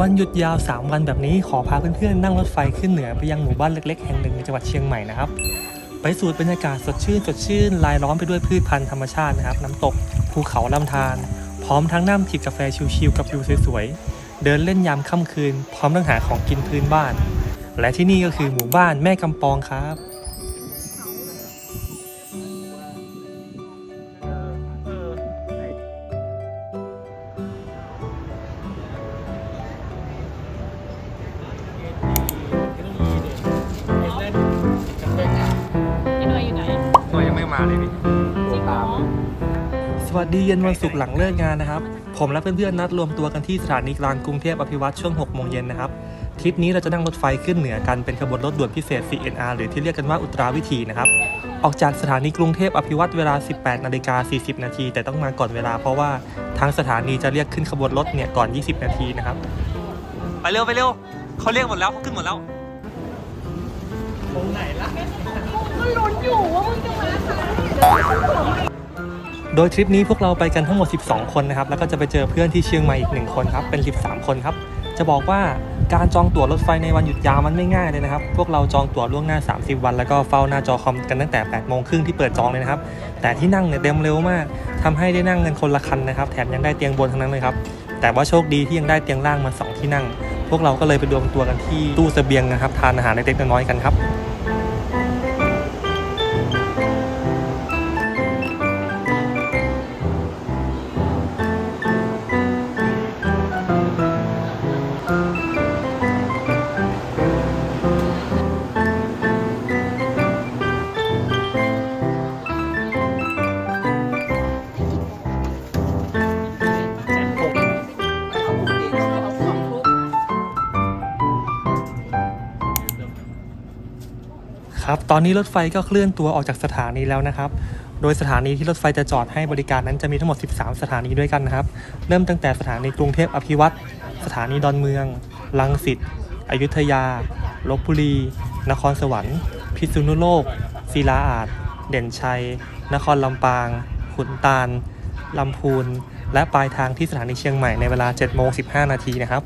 วันหยุดยาว 3 วันแบบนี้ขอพาเพื่อนๆนั่งรถไฟขึ้นเหนือไปยังหมู่บ้านเล็กๆ แห่งหนึ่งในจังหวัดเชียงใหม่นะครับ ไปสูดบรรยากาศสดชื่นสดชื่นรายล้อมไปด้วยพืชพันธุ์ธรรมชาตินะครับ น้ำตกภูเขาลำธารพร้อมทั้งนั่งจิบกาแฟชิลๆกับวิวสวยๆ เดินเล่นยามค่ำคืน พร้อมทั้งหาของกินพื้นบ้าน และที่นี่ก็คือหมู่บ้านแม่กำปองครับ มาเลยพี่จริงเหรอสวัสดีเย็นวันศุกร์หลังเลิกงานนะครับ ผมและเพื่อนๆนัดรวมตัวกันที่สถานีกลางกรุงเทพอภิวัตช่วง6โมงเย็นนะครับทริปนี้เราจะนั่งรถไฟขึ้นเหนือกันเป็นขบวนรถด่วนพิเศษ CNR หรือที่เรียกกันว่าอุตราวิถีนะครับ ออกจากสถานีกรุงเทพอภิวัตเวลา 18นาฬิกา40 นาที แต่ต้องมาก่อนเวลาเพราะว่าทางสถานีจะเรียกขึ้นขบวนรถเนี่ยก่อน 20 นาทีนะครับ ไปเร็วไปเร็วเขาเรียกหมดแล้วเขาขึ้นหมดแล้วก็ลุ้ นอยู่ว่ามึงจะมาสายโดยทริปนี้พวกเราไปกันทั้งหมด 12 คนนะครับ แล้วก็จะไปเจอเพื่อนที่เชียงใหม่อีกหนึ่งคนครับ เป็น 13 คนครับ จะบอกว่าการจองตั๋วรถไฟในวันหยุดยาวมันไม่ง่ายเลยนะครับ พวกเราจองตั๋วล่วงหน้า 30 วัน แล้วก็เฝ้าหน้าจอคอมกันตั้งแต่8โมงครึ่งที่เปิดจองเลยนะครับ แต่ที่นั่งเนี่ยเต็มเร็วมากทำให้ได้นั่งกันคนละคันนะครับ แถมยังได้เตียงบนทั้งนั้นเลยครับ แต่ว่าโชคดีที่ยังได้เตียงล่างมาสองที่นั่ง พวกเราก็เลยไปรวมตัวกันที่ตู้เสบียงนะครับ ทานอาหารเล็กๆน้อยๆกันครับ ครับตอนนี้รถไฟก็เคลื่อนตัวออกจากสถานีแล้วนะครับ โดยสถานีที่รถไฟจะจอดให้บริการนั้นจะมีทั้งหมด 13 สถานีด้วยกันนะครับ เริ่มตั้งแต่สถานีกรุงเทพอภิวัตรสถานีดอนเมือง ลังสิต อยุธยา ลบบุรี นครสวรรค์ พิษณุโลก ศิลาอาจเด่นชัย นครลำปาง ขุนตาล ลำพูน และปลายทางที่สถานีเชียงใหม่ในเวลา 7 โมง 15 นาทีนะครับ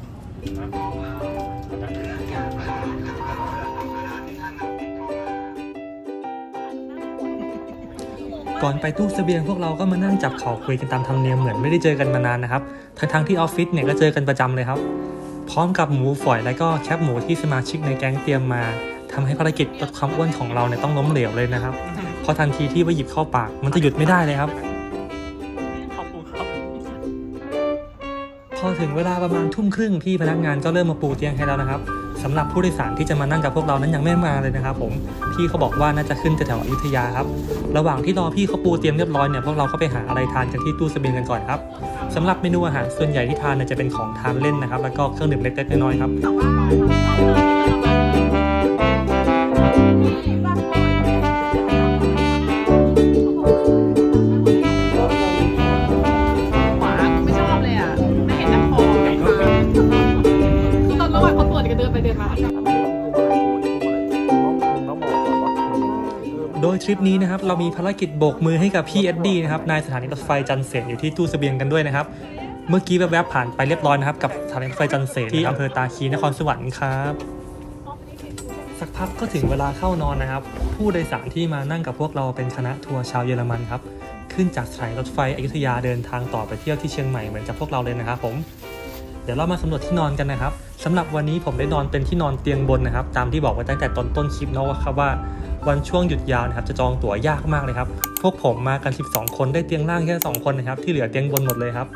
ก่อนไปตู้เสบียงพวกเราก็มานั่งจับเข่าคุยกันตามธรรมเนียมเหมือนไม่ได้เจอกันมานานนะครับ ทั้งๆที่ออฟฟิศเนี่ยก็เจอกันประจำเลยครับ พร้อมกับหมูฝอยและก็แคบหมูที่สมาชิกในแก๊งเตรียมมาทำให้ภารกิจลดความอ้วนของเราเนี่ยต้องล้มเหลวเลยนะครับ เพราะทันทีที่ว่าหยิบเข้าปากมันจะหยุดไม่ได้เลยครับขอบคุณครับพอถึงเวลาประมาณทุ่มครึ่งพี่พนักงานก็เริ่มมาปูเตียงให้แล้วนะครับ สำหรับผู้โดยสารที่จะมานั่งกับพวกเรานั้นยังไม่มาเลยนะครับผมพี่เขาบอกว่าน่าจะขึ้นแถวอยุธยาครับระหว่างที่รอพี่เขาปูเตรียมเรียบร้อยเนี่ยพวกเราก็ไปหาอะไรทานกันที่ตู้เสบียงกันก่อนครับสำหรับเมนูอาหารส่วนใหญ่ที่ทานเนี่ยจะเป็นของทานเล่นนะครับ แล้วก็เครื่องดื่มเล็กๆน้อยๆครับ โดยทริปนี้นะครับเรามีภารกิจโบกมือให้กับพี่เอ็ดดี้นะครับนายสถานีรถไฟจันเสนอยู่ที่ตู้เสบียงกันด้วยนะครับ เมื่อกี้แวบๆผ่านไปเรียบร้อยนะครับกับสถานีรถไฟจันเสนที่อำเภอตาคีนครสวรรค์ครับสักพักก็ถึงเวลาเข้านอนนะครับ ผู้โดยสารที่มานั่งกับพวกเราเป็นคณะทัวร์ชาวเยอรมันครับ ขึ้นจากสานีรถไฟอยุธยาเดินทางต่อไปเที่ยวที่เชียงใหม่เหมือนกับพวกเราเลยนะครับผม เดี๋ยวเรามาสำรวจที่นอนกันนะครับสำหรับวันนี้ผมได้นอนเป็นที่นอนเตียงบนนะครับ ตามที่บอกไว้ตั้งแต่ตอนต้นคลิปเนาะว่าครับว่าวันช่วงหยุดยาวนะครับจะจองตั๋วยากมากเลยครับ พวกผมมากัน 12 คนได้เตียงล่างแค่ 2 คนนะครับ ที่เหลือเตียงบนหมดเลยครับ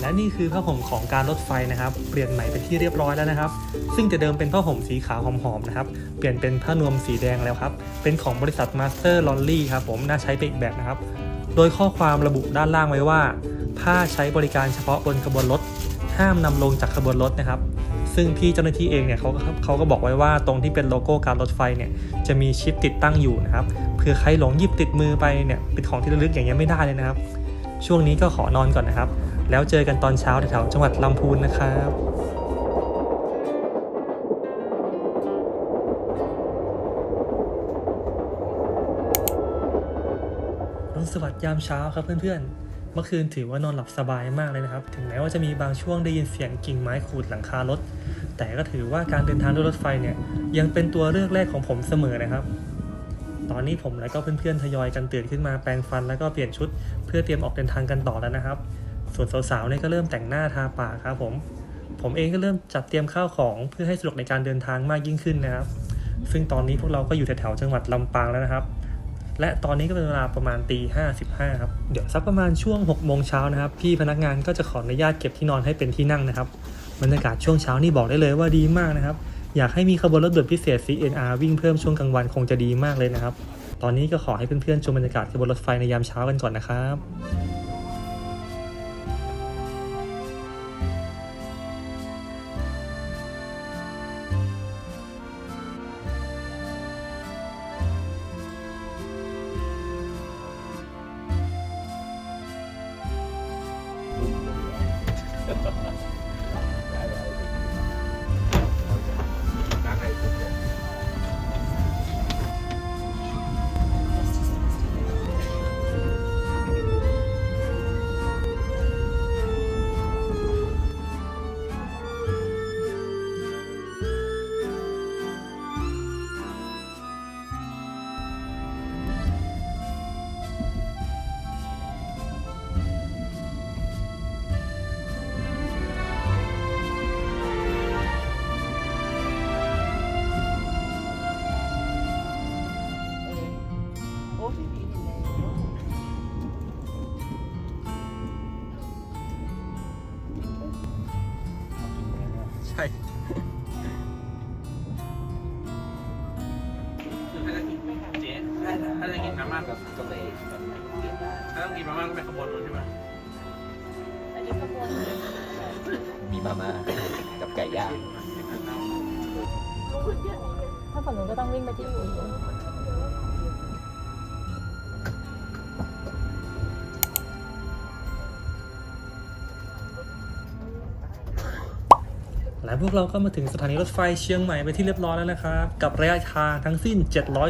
และนี่คือผ้าห่มของการรถไฟนะครับ เปลี่ยนใหม่เป็นที่เรียบร้อยแล้วนะครับ ซึ่งจะเดิมเป็นผ้าห่มสีขาวหอมๆนะครับ เปลี่ยนเป็นผ้านวมสีแดงแล้วครับ เป็นของบริษัท Master Laundry ครับผมน่าใช้ไปอีกแบบนะครับ โดยข้อความระบุด้านล่างไว้ว่า ผ้าใช้บริการเฉพาะบนขบวนรถ ห้ามนำลงจากขบวนรถนะครับ ซึ่งพี่เจ้าหน้าที่เองเนี่ยเขาก็เขาก็บอกไว้ว่าตรงที่เป็นโลโก้การรถไฟเนี่ยจะมีชิปติดตั้งอยู่นะครับเผื่อใครหลงหยิบติดมือไปเนี่ยเป็นของที่ระลึกอย่างเงี้ยไม่ได้เลยนะครับ ช่วงนี้ก็ขอนอนก่อนนะครับ แล้วเจอกันตอนเช้าแถวจังหวัดลำพูนนะครับรุ่นสวัสดิ์ยามเช้าครับเพื่อนๆ เมื่อคืนถือว่านอนหลับสบายมากเลยนะครับ ถึงแม้ว่าจะมีบางช่วงได้ยินเสียงกิ่งไม้ขูดหลังคารถ แต่ก็ถือว่าการเดินทางด้วยรถไฟเนี่ยยังเป็นตัวเลือกแรกของผมเสมอนะครับ ตอนนี้ผมและก็เพื่อนๆทยอยกันตื่นขึ้นมาแปรงฟันแล้วก็เปลี่ยนชุด เพื่อเตรียมออกเดินทางกันต่อแล้วนะครับ ส่วนสาวๆเนี่ยก็เริ่มแต่งหน้าทาปากครับผม ผมเองก็เริ่มจัดเตรียมข้าวของเพื่อให้สะดวกในการเดินทางมากยิ่งขึ้นนะครับ ซึ่งตอนนี้พวกเราก็อยู่แถวๆจังหวัดลำปางแล้วนะครับ และตอนนี้ก็เป็นเวลาประมาณตีห้าสิบห้าครับ เดี๋ยวสักประมาณช่วงหกโมงเช้านะครับ พี่พนักงานก็จะขออนุญาตเก็บที่นอนให้เป็นที่นั่งนะครับบรรยากาศช่วงเช้านี่บอกได้เลยว่าดีมากนะครับ อยากให้มีขบวนรถด่วนพิเศษ CNR วิ่งเพิ่มช่วงกลางวันคงจะดีมากเลยนะครับ ตอนนี้ก็ขอให้เพื่อนๆชมบรรยากาศขบวนรถไฟในยามเช้ากันก่อนนะครับ และพวกเราก็มาถึงสถานีรถไฟเชียงใหม่ไปที่เรียบร้อยแล้วนะครับ กับระยะทางทั้งสิ้น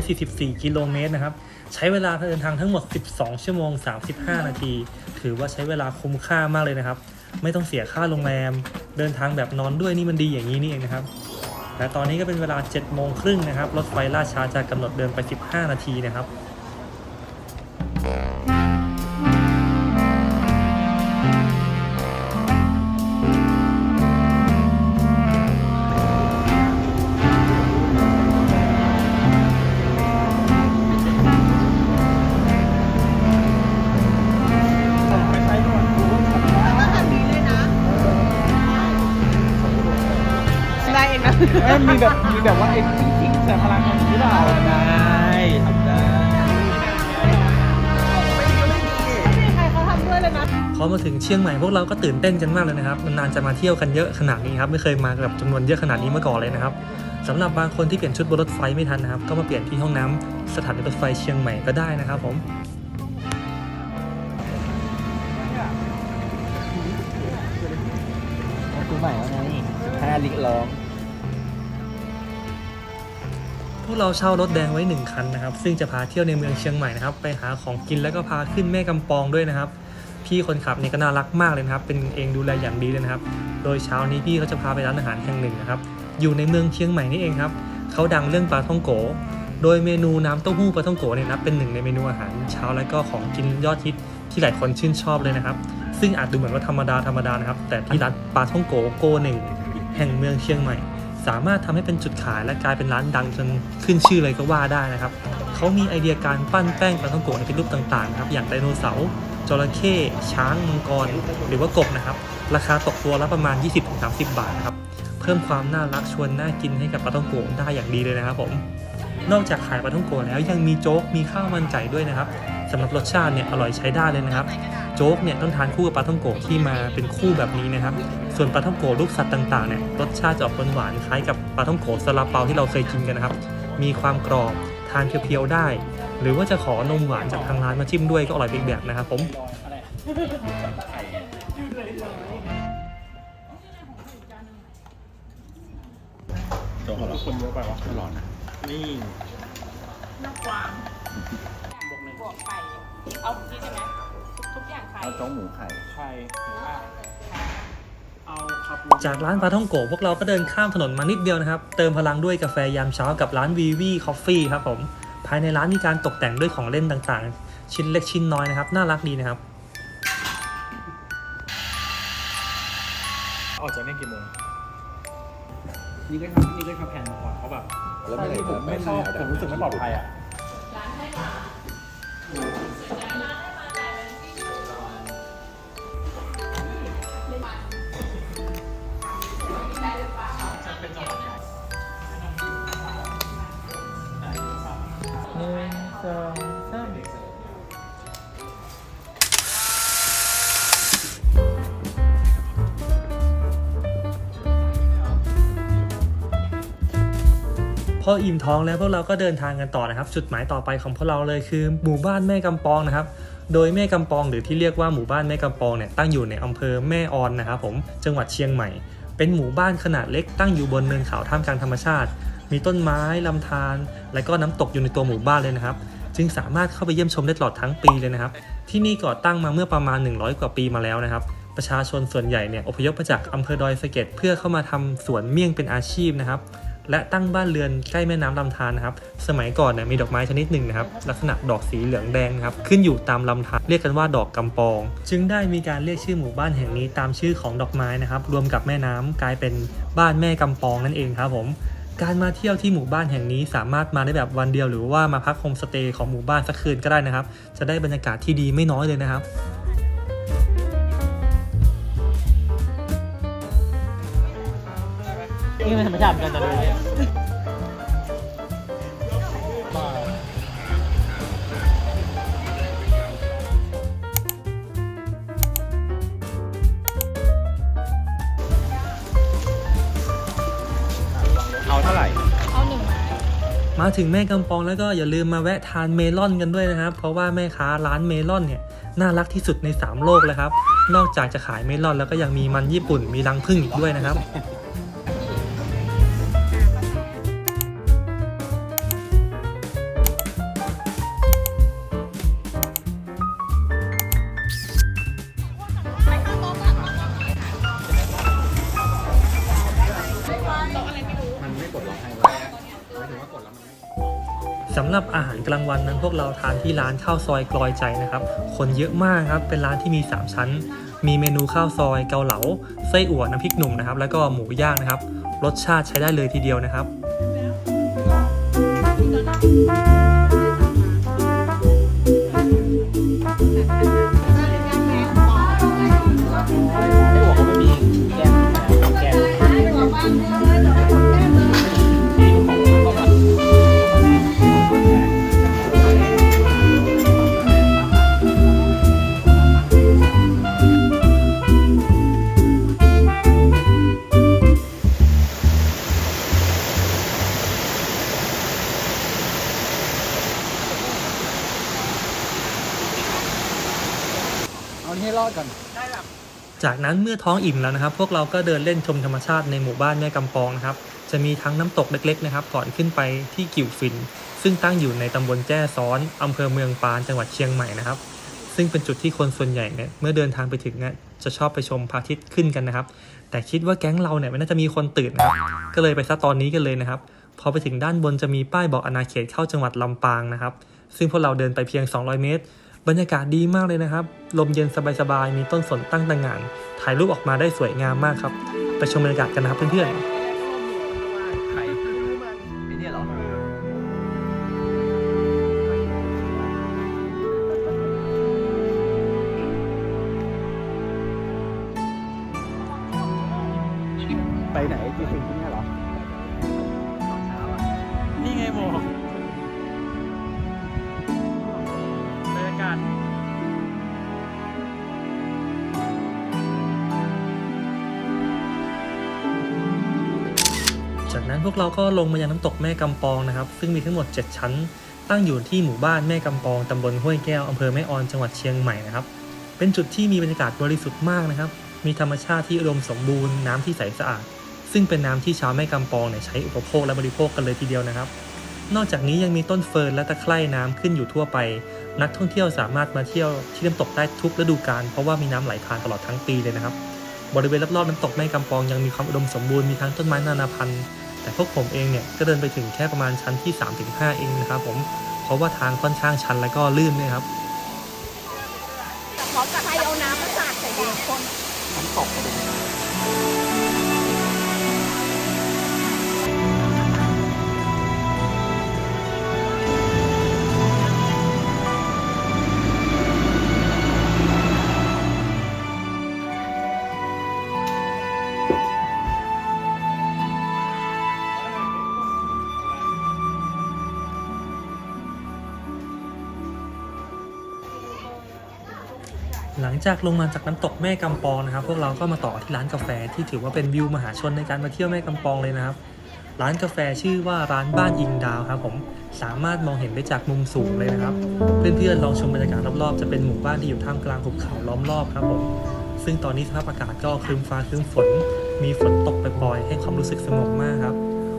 744 กิโลเมตรนะครับ ใช้เวลาเดินทางทั้งหมด 12 ชั่วโมง 35 นาที ถือว่าใช้เวลาคุ้มค่ามากเลยนะครับ ไม่ต้องเสียค่าโรงแรม เดินทางแบบนอนด้วยนี่มันดีอย่างนี้นี่เองนะครับ และตอนนี้ก็เป็นเวลา7โมงครึ่งนะครับ รถไฟล่าช้าจากกำหนดเดินไป 15 นาทีนะครับ นะเอ้ยมีแบบมีแบบว่าไอ้ทิ้งๆแต่พลังของหรือเปล่าได้ทำได้ไม่มีใครเขาทำด้วยเลยนะ พอมาถึงเชียงใหม่พวกเราก็ตื่นเต้นกันมากเลยนะครับนานๆจะมาเที่ยวกันเยอะขนาดนี้ครับไม่เคยมาแบบจำนวนเยอะขนาดนี้มาก่อนเลยนะครับสำหรับบางคนที่เปลี่ยนชุดบนรถไฟไม่ทันนะครับ ก็มาเปลี่ยนที่ห้องน้ำสถานีรถไฟเชียงใหม่ก็ได้นะครับผมตัวใหม่แล้วไงห้าลิกร้อง วกเราเช่ารถแดงไว้หนึ่งคันนะครับ ซึ่งจะพาเที่ยวในเมืองเชียงใหม่นะครับ ไปหาของกินแล้วก็พาขึ้นแม่กำปองด้วยนะครับ พี่คนขับเนี่ยก็น่ารักมากเลยนะครับ เป็นเองดูแลอย่างดีเลยนะครับ โดยเช้านี้พี่เขาจะพาไปร้านอาหารแห่งหนึ่งนะครับ อยู่ในเมืองเชียงใหม่นี่เองครับ เขาดังเรื่องปลาท่องโก โดยเมนูน้ำเต้าหู้ปลาท่องโกเนี่ยนับเป็นหนึ่งในเมนูอาหารเช้าและก็ของกินยอดฮิตที่หลายคนชื่นชอบเลยนะครับ ซึ่งอาจดูเหมือนว่าธรรมดาธรรมดานะครับ แต่ที่ร้านปลาท่องโกโกหนึ่งแห่งเมืองเชียงใหม่ สามารถทำให้เป็นจุดขายและกลายเป็นร้านดังจนขึ้นชื่อเลยก็ว่าได้นะครับเขามีไอเดียการปั้นแป้งปลาท่องโกะให้เป็นรูปต่างๆครับอย่างไดโนเสาร์จระเข้ช้างมังกร หรือว่ากบนะครับ ราคาตกตัวละประมาณ 20-30 บาทครับเพิ่มความน่ารักชวนน่ากินให้กับปลาท่องโกะได้อย่างดีเลยนะครับผมนอกจากขายปลาท่องโกะแล้วยังมีโจ๊กมีข้าวมันไก่ด้วยนะครับสำหรับรสชาติเนี่ยอร่อยใช้ได้เลยนะครับ จ๊กเนี่ยต้องทานคู่กับปลาท่องโกะที่มาเป็นคู่แบบนี้นะครับ ส่วนปลาท่องโกะลูกสัตว์ต่างๆเนี่ยรสชาติจะออกหวานๆคล้ายกับปลาท่องโกะซาลาเปาที่เราเคยกินกันนะครับ มีความกรอบทานเพียวๆได้ หรือว่าจะขอนมหวานจากทางร้านมาจิ้มด้วยก็อร่อยไปอีกแบบนะครับผมโจ๊กเหรอคนเยอะไปวะร้อนนะนี่บวกไก่เอาที่ใช่ไหม เอาโจ๊กหมูไข่ใครอะเอาครับจากร้านปลาท่องโกะพวกเราก็เดินข้ามถนนมานิดเดียวนะครับ เติมพลังด้วยกาแฟยามเช้ากับร้านวีวีคอฟฟี่ครับผม ภายในร้านมีการตกแต่งด้วยของเล่นต่างๆ ชิ้นเล็กชิ้นน้อยนะครับ น่ารักดีนะครับ ออกจากนี่กี่โมงนี่ก็ทำนี่ก็ทำแผนมาก่อนเพราะแบบแล้วเมื่อไหร่ที่ผมไม่ชอบผมรู้สึกไม่ปลอดภัยอะ พออิ่มท้องแล้วพวกเราก็เดินทางกันต่อนะครับ จุดหมายต่อไปของพวกเราเลยคือหมู่บ้านแม่กำปองนะครับ โดยแม่กำปองหรือที่เรียกว่าหมู่บ้านแม่กำปองเนี่ยตั้งอยู่ในอำเภอแม่ออนนะครับผมจังหวัดเชียงใหม่ เป็นหมู่บ้านขนาดเล็กตั้งอยู่บนเนินเขาท่ามกลางธรรมชาติ มีต้นไม้ลำธารและก็น้ำตกอยู่ในตัวหมู่บ้านเลยนะครับ จึงสามารถเข้าไปเยี่ยมชมได้ตลอดทั้งปีเลยนะครับ ที่นี่ก่อตั้งมาเมื่อประมาณ 100 กว่าปีมาแล้วนะครับประชาชนส่วนใหญ่เนี่ยอพยพมาจากอำเภอดอยสะเก็ดเพื่อเข้ามาทำสวนเมี่ยงเป็นอาชีพนะครับ และตั้งบ้านเรือนใกล้แม่น้ำลำธารนะครับ สมัยก่อนเนี่ยมีดอกไม้ชนิดหนึ่งนะครับ ลักษณะดอกสีเหลืองแดงนะครับ ขึ้นอยู่ตามลำธารเรียกกันว่าดอกกำปอง จึงได้มีการเรียกชื่อหมู่บ้านแห่งนี้ตามชื่อของดอกไม้นะครับ รวมกับแม่น้ำกลายเป็นบ้านแม่กำปองนั่นเองครับผมการมาเที่ยวที่หมู่บ้านแห่งนี้สามารถมาได้แบบวันเดียวหรือว่ามาพักโฮมสเตย์ของหมู่บ้านสักคืนก็ได้นะครับ จะได้บรรยากาศที่ดีไม่น้อยเลยนะครับ นี่มันธรรมชาติกันตอนนี้เอาเท่าไหร่ เอาหนึ่งไม้มาถึงแม่กำปองแล้วก็อย่าลืมมาแวะทานเมลอนกันด้วยนะครับ เพราะว่าแม่ค้าร้านเมลอนเนี่ย น่ารักที่สุดใน 3 โลกเลยครับ นอกจากจะขายเมลอนแล้วก็ยังมีมันญี่ปุ่นมีรังผึ้งอีกด้วยนะครับ สำหรับอาหารกลางวันนั้นพวกเราทานที่ร้านข้าวซอยกลอยใจนะครับ คนเยอะมากครับ เป็นร้านที่มี 3 ชั้น มีเมนูข้าวซอยเกาเหลาไส้อั่วน้ำพริกหนุ่มนะครับ แล้วก็หมูย่างนะครับ รสชาติใช้ได้เลยทีเดียวนะครับ จากนั้นเมื่อท้องอิ่มแล้วนะครับ พวกเราก็เดินเล่นชมธรรมชาติในหมู่บ้านแม่กำปองนะครับ จะมีทั้งน้ำตกเล็กๆนะครับ ก่อนขึ้นไปที่กิ่วฟิน ซึ่งตั้งอยู่ในตำบลแจ้ซ้อนอำเภอเมืองปานจังหวัดเชียงใหม่นะครับ ซึ่งเป็นจุดที่คนส่วนใหญ่เนี่ยเมื่อเดินทางไปถึงเนี่ยจะชอบไปชมพระอาทิตย์ขึ้นกันนะครับ แต่คิดว่าแก๊งเราเนี่ยไม่น่าจะมีคนตื่นนะครับก็เลยไปซะตอนนี้กันเลยนะครับ พอไปถึงด้านบนจะมีป้ายบอกอาณาเขตเข้าจังหวัดลำปางนะครับ ซึ่งพวกเราเดินไปเพียง 200 เมตร บรรยากาศดีมากเลยนะครับ ลมเย็นสบายๆ มีต้นสนตั้งต่างงาน ถ่ายรูปออกมาได้สวยงามมากครับ ไปชมบรรยากาศกันนะครับเพื่อนๆ ตกแม่กำปองนะครับ ซึ่งมีทั้งหมด 7 ชั้น ตั้งอยู่ที่หมู่บ้านแม่กำปองตำบลห้วยแก้วอำเภอแม่ออนจังหวัดเชียงใหม่นะครับ เป็นจุดที่มีบรรยากาศบริสุทธิ์มากนะครับ มีธรรมชาติที่อุดมสมบูรณ์น้ำที่ใสสะอาด ซึ่งเป็นน้ำที่ชาวแม่กำปองเนี่ยใช้อุปโภคและบริโภคกันเลยทีเดียวนะครับ นอกจากนี้ยังมีต้นเฟิร์นและตะไคร่น้ำขึ้นอยู่ทั่วไป นักท่องเที่ยวสามารถมาเที่ยวที่น้ำตกได้ทุกฤดูกาลเพราะว่ามีน้ำไหลผ่านตลอดทั้งปีเลยนะครับบริเวณรอบๆน้ำตกแม่กำปองยังมีความอุดมสมบูรณ์มีทั้งต้นไม้นานาพันธุ์ แต่พวกผมเองเนี่ยก็เดินไปถึงแค่ประมาณชั้นที่ 3-5 เองนะครับผมเพราะว่าทางค่อนข้างชันและก็ลื่นด้วยครับพร้อมกับใครเอาน้ำมาสาดใส่ดินคนน้ำตกเลย จากลงมาจากน้ำตกแม่กำปองนะครับพวกเราก็มาต่อที่ร้านกาแฟที่ถือว่าเป็นวิวมหาชนในการมาเที่ยวแม่กำปองเลยนะครับ ร้านกาแฟชื่อว่าร้านบ้านอิงดาวครับผมสามารถมองเห็นได้จากมุมสูงเลยนะครับ เพื่อนๆลองชมบรรยากาศรอบๆจะเป็นหมู่บ้านที่อยู่ท่ามกลางหุบเขาล้อมรอบครับผมซึ่งตอนนี้สภาพอากาศก็ครึ้มฟ้าครึ้มฝน มีฝนตกปล่อยๆให้ความรู้สึกสงบมากครับ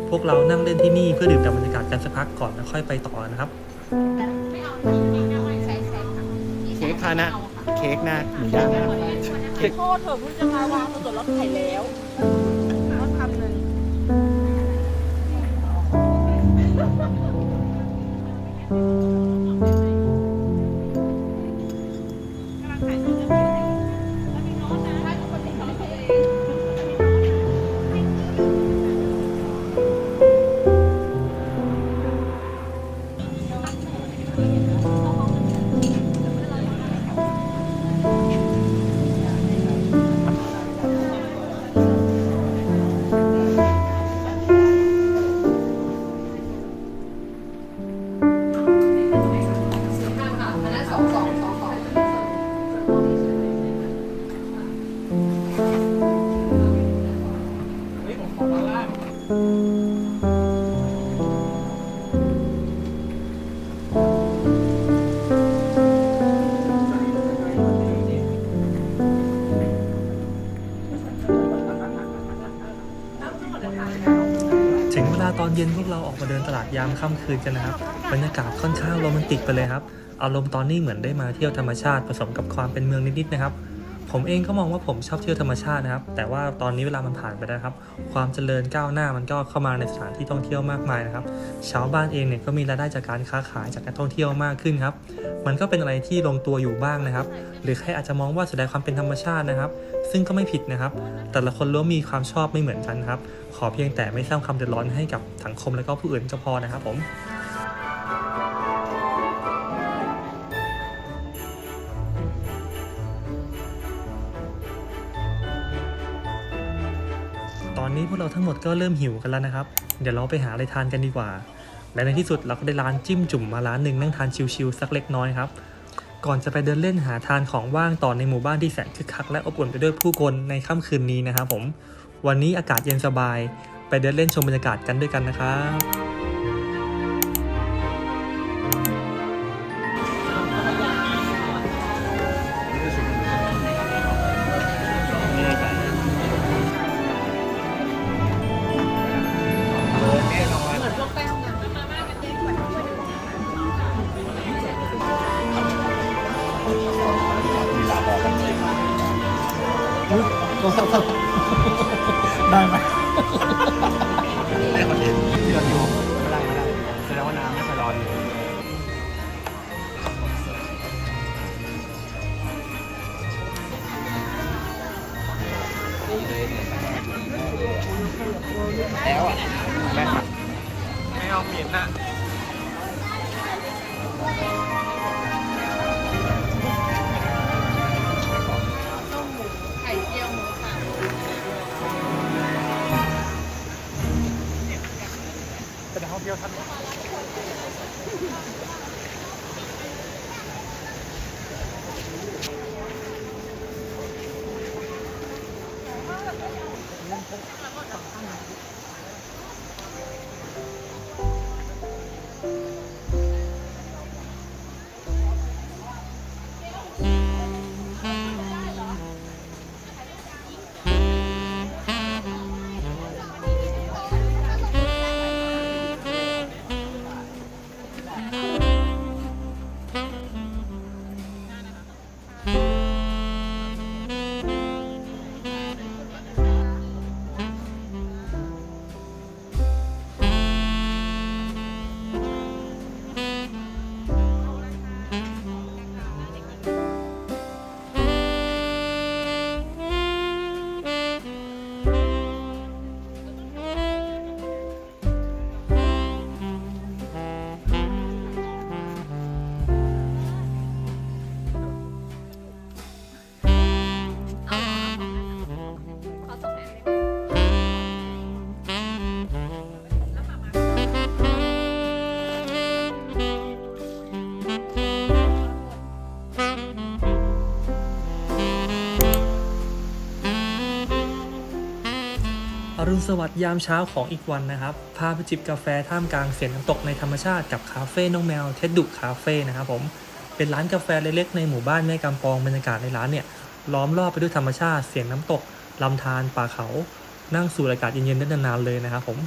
พวกเรานั่งเล่นที่นี่เพื่อดื่มด่ำบรรยากาศกันสักพักก่อนแล้วค่อยไปต่อนะครับเค้กพานะ เค้กหน้าหมูย่างหน้าโทษเถอะเพิ่งจะมาวางสดๆแล้วไข่แล้วก็ทำเลย ถึงเวลาตอนเย็นพวกเราออกมาเดินตลาดยามค่ำคืนกันนะครับ บรรยากาศค่อนข้างโรแมนติกไปเลยครับ อารมณ์ตอนนี้เหมือนได้มาเที่ยวธรรมชาติผสมกับความเป็นเมืองนิดๆนะครับ ผมเองก็มองว่าผมชอบเที่ยวธรรมชาตินะครับ แต่ว่าตอนนี้เวลามันผ่านไปแล้วครับ ความเจริญก้าวหน้ามันก็เข้ามาในสถานที่ท่องเที่ยวมากมายนะครับชาวบ้านเองเนี่ยก็มีรายได้จากการค้าขายจากการท่องเที่ยวมากขึ้นครับมันก็เป็นอะไรที่ลงตัวอยู่บ้างนะครับ หรือใครอาจจะมองว่าเสียดายความเป็นธรรมชาตินะครับ ซึ่งก็ไม่ผิดนะครับ แต่ละคนล้วนมีความชอบไม่เหมือนกันครับ ขอเพียงแต่ไม่สร้างความเดือดร้อนให้กับสังคมและก็ผู้อื่นก็พอนะครับผม นี้พวกเราทั้งหมดก็เริ่มหิวกันแล้วนะครับ เดี๋ยวเราไปหาอะไรทานกันดีกว่า และในที่สุดเราก็ได้ร้านจิ้มจุ่มมาร้านหนึ่งนั่งทานชิวๆสักเล็กน้อยครับ ก่อนจะไปเดินเล่นหาทานของว่างต่อในหมู่บ้านที่แสนคึกคักและอบอุ่นไปด้วยผู้คนในค่ำคืนนี้นะครับผม วันนี้อากาศเย็นสบาย ไปเดินเล่นชมบรรยากาศกันด้วยกันนะครับ รุณสวัสดิ์ยามเช้าของอีกวันนะครับ พาไปจิบกาแฟท่ามกลางเสียงน้ำตกในธรรมชาติกับคาเฟ่น้องแมวเท็ดดุคาเฟ่นะครับผม เป็นร้านกาแฟเล็กๆในหมู่บ้านแม่กำปองบรรยากาศในร้านเนี่ยล้อมรอบไปด้วยธรรมชาติเสียงน้ำตกลำธารป่าเขา นั่งสูดอากาศเย็นๆได้นานๆเลยนะครับผม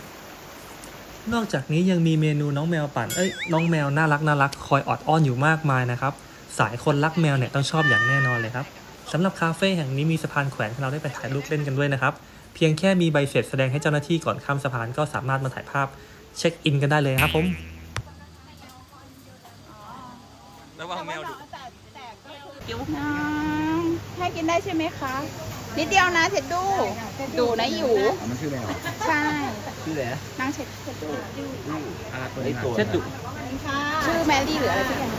นอกจากนี้ยังมีเมนูน้องแมวปั่นเอ้ยน้องแมวน่ารักน่ารักคอยออดอ้อนอยู่มากมายนะครับสายคนรักแมวเนี่ยต้องชอบอย่างแน่นอนเลยครับสำหรับคาเฟ่แห่งนี้มีสะพานแขวนให้เราได้ไปถ่ายรูปเล่นกันด้วยนะครับ เพียงแค่มีใบเสร็จแสดงให้เจ้าหน้าที่ก่อนข้ามสะพานก็สามารถมาถ่ายภาพเช็คอินกันได้เลยครับผมระวังแมวดุยุบน้ำให้กินได้ใช่ไหมคะ นิดเดียวนะเช็ดดู ดูนะอยู่อ๋อมันชื่อแมวเหรอใช่ชื่ออะไรนะนั่งเช็ดเช็ดดูอาตัวนี้ตัวเช็ดดุชื่อแมรี่หรืออะไรสักอย่าง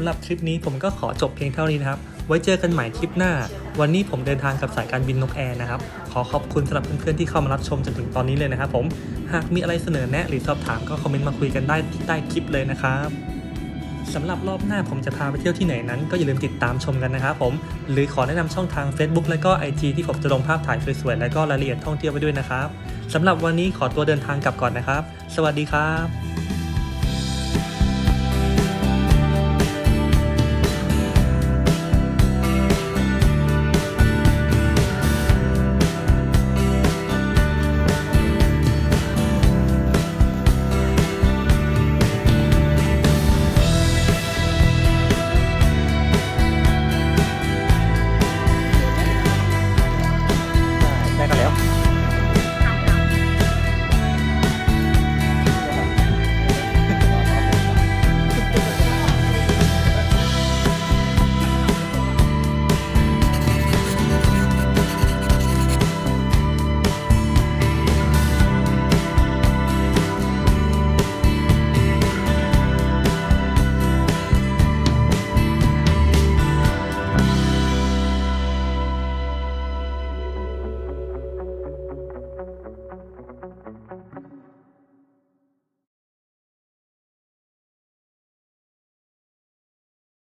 ำหรับทริปนี้ผมก็ขอจบเพียงเท่านี้นะครับ ไว้เจอกันใหม่ทริปหน้า วันนี้ผมเดินทางกับสายการบินนกแอร์นะครับ ขอขอบคุณสำหรับเพื่อนๆที่เข้ามารับชมจนถึงตอนนี้เลยนะครับผม หากมีอะไรเสนอแนะหรือสอบถามก็คอมเมนต์มาคุยกันได้ที่ใต้คลิปเลยนะครับสำหรับรอบหน้าผมจะพาไปเที่ยวที่ไหนนั้นก็อย่าลืมติดตามชมกันนะครับผม หรือขอแนะนำช่องทาง Facebook และก็ IG ที่ผมจะลงภาพถ่ายสวยๆและก็รายละเอียดท่องเที่ยวไปด้วยนะครับสำหรับวันนี้ขอตัวเดินทางกลับก่อนนะครับ สวัสดีครับ